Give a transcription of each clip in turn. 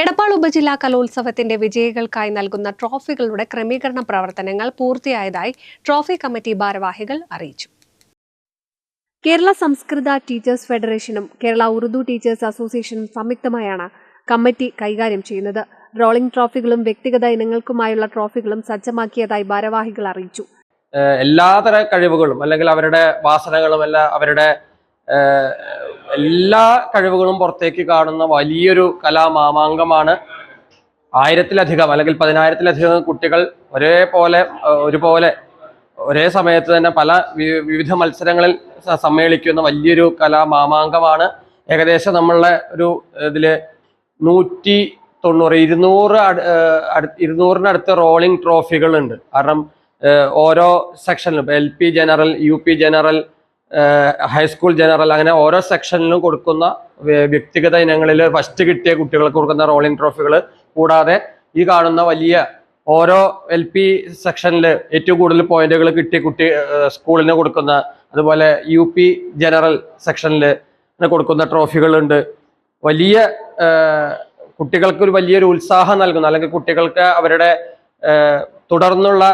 എടപ്പാൾ ഉപജില്ലാ കലോത്സവത്തിന്റെ വിജയികൾക്കായി നൽകുന്ന ട്രോഫികളുടെ ക്രമീകരണ പ്രവർത്തനങ്ങൾ പൂർത്തിയായതായി ട്രോഫി കമ്മിറ്റി ഭാരവാഹികൾ അറിയിച്ചു. കേരള സംസ്കൃത ടീച്ചേഴ്സ് ഫെഡറേഷനും കേരള ഉറുദു ടീച്ചേഴ്സ് അസോസിയേഷനും സംയുക്തമായാണ് കമ്മിറ്റി കൈകാര്യം ചെയ്യുന്നത്. റോളിംഗ് ട്രോഫികളും വ്യക്തിഗത ഇനങ്ങൾക്കുമായുള്ള ട്രോഫികളും സജ്ജമാക്കിയതായി ഭാരവാഹികൾ അറിയിച്ചു. എല്ലാതര കഴിവുകളും അല്ലെങ്കിൽ അവരുടെ വാസനകളും അല്ല അവരുടെ എല്ലാ കഴിവുകളും പുറത്തേക്ക് കാണുന്ന വലിയൊരു കലാമാമാങ്കമാണ്. ആയിരത്തിലധികം അല്ലെങ്കിൽ പതിനായിരത്തിലധികം കുട്ടികൾ ഒരേപോലെ ഒരുപോലെ ഒരേ സമയത്ത് തന്നെ പല വിവിധ മത്സരങ്ങളിൽ സമ്മേളിക്കുന്ന വലിയൊരു കലാമാമാങ്കമാണ്. ഏകദേശം നമ്മളുടെ ഒരു ഇതിൽ നൂറ്റി തൊണ്ണൂറ് ഇരുന്നൂറ് ഇരുന്നൂറിനടുത്ത് റോളിംഗ് ട്രോഫികളുണ്ട് കാരണം ഓരോ സെക്ഷനിലും L P general U P general high school general അങ്ങനെ ഓരോ സെക്ഷനിലും കൊടുക്കുന്ന വ്യക്തിഗത ഇനങ്ങളിൽ ഫസ്റ്റ് കിട്ടിയ കുട്ടികൾക്ക് കൊടുക്കുന്ന റോളിംഗ് ട്രോഫികൾ കൂടാതെ ഈ കാണുന്ന വലിയ ഓരോ എൽ പി സെക്ഷനിൽ ഏറ്റവും കൂടുതൽ പോയിന്റുകൾ കിട്ടിയ കുട്ടി സ്കൂളിന് കൊടുക്കുന്ന അതുപോലെ യു പി ജനറൽ സെക്ഷനിൽ കൊടുക്കുന്ന ട്രോഫികളുണ്ട് വലിയ കുട്ടികൾക്ക് ഒരു വലിയൊരു ഉത്സാഹം നൽകുന്ന അല്ലെങ്കിൽ കുട്ടികൾക്ക് അവരുടെ തുടർന്നുള്ള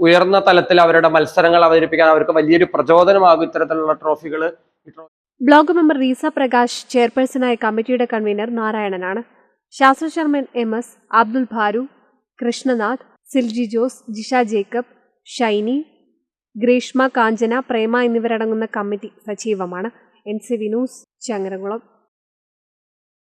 ഉയർന്ന തലത്തിൽ അവരുടെ മത്സരങ്ങൾ അവതരിപ്പിക്കാൻ അവർക്ക് വലിയൊരു പ്രചോദനമാകും ഇത്തരത്തിലുള്ള ട്രോഫികൾ. ബ്ലോക്ക് മെമ്പർ റീസ പ്രകാശ് ചെയർപേഴ്സണായ കമ്മിറ്റിയുടെ കൺവീനർ നാരായണനാണ്. ശാസ്ത്ര ചെയർമാൻ എം എസ് അബ്ദുൽ ഭാരു കൃഷ്ണനാഥ് സിൽജി ജോസ് ജിഷ ജേക്കബ് ഷൈനി ഗ്രീഷ്മ കാഞ്ചന പ്രേമ എന്നിവരടങ്ങുന്ന കമ്മിറ്റി സജീവമാണ്. N C Vinoos Changaramkulam.